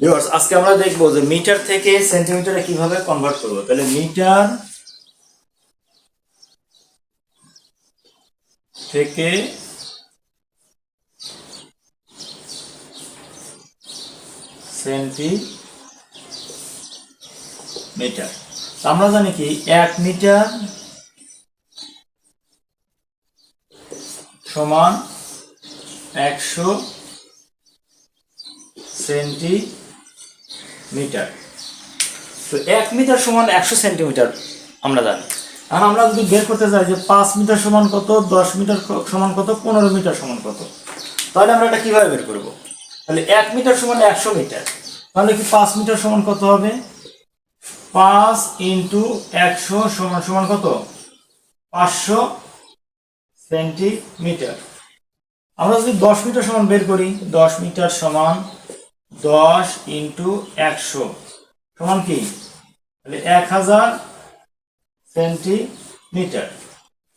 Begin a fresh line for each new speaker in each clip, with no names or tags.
Viewers আজকে আমরা দেখব যে মিটার থেকে সেন্টিমিটারে কীভাবে কনভার্ট করব। তাহলে মিটার থেকে সেন্টিমিটার। আমরা জানি কি, এক মিটার সমান একশো সেন্টিমিটার। তো এক মিটার সমান একশো সেন্টিমিটার আমরা জানি। আর আমরা যদি বের করতে চাই যে পাঁচ মিটার সমান কত, দশ মিটার সমান কত, পনেরো মিটার সমান কত, তাহলে আমরা এটা কীভাবে বের করব? তাহলে এক মিটার সমান একশো মিটার, তাহলে কি পাঁচ মিটার সমান কত হবে? পাঁচ ইন্টু একশো সমান সমান কত? পাঁচশো সেন্টিমিটার। আমরা যদি দশ মিটার সমান বের করি, দশ মিটার সমান দশ ইন্টু একশো। সমান কি? তাহলে এক হাজার সেন্টিমিটার।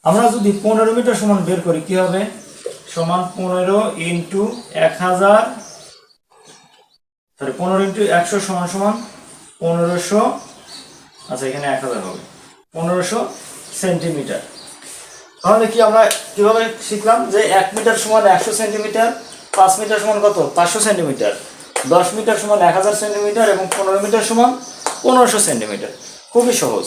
আমরা যদি পনেরো মিটার সমান বের করি, কি হবে? সমান পনেরো ইন্টু এক হাজার। সরি পনেরো ইন্টু একশো সমান সমান পনেরোশো। আচ্ছা এখানে এক হাজার হবে। পনেরোশো সেন্টিমিটার। তাহলে কি আমরা কীভাবে শিখলাম যে এক মিটার সমান একশো সেন্টিমিটার, পাঁচ মিটার সমান কত? পাঁচশো সেন্টিমিটার। দশ মিটার সমান এক হাজার সেন্টিমিটার এবং পনেরো মিটার সমান পনেরোশো সেন্টিমিটার। খুবই সহজ।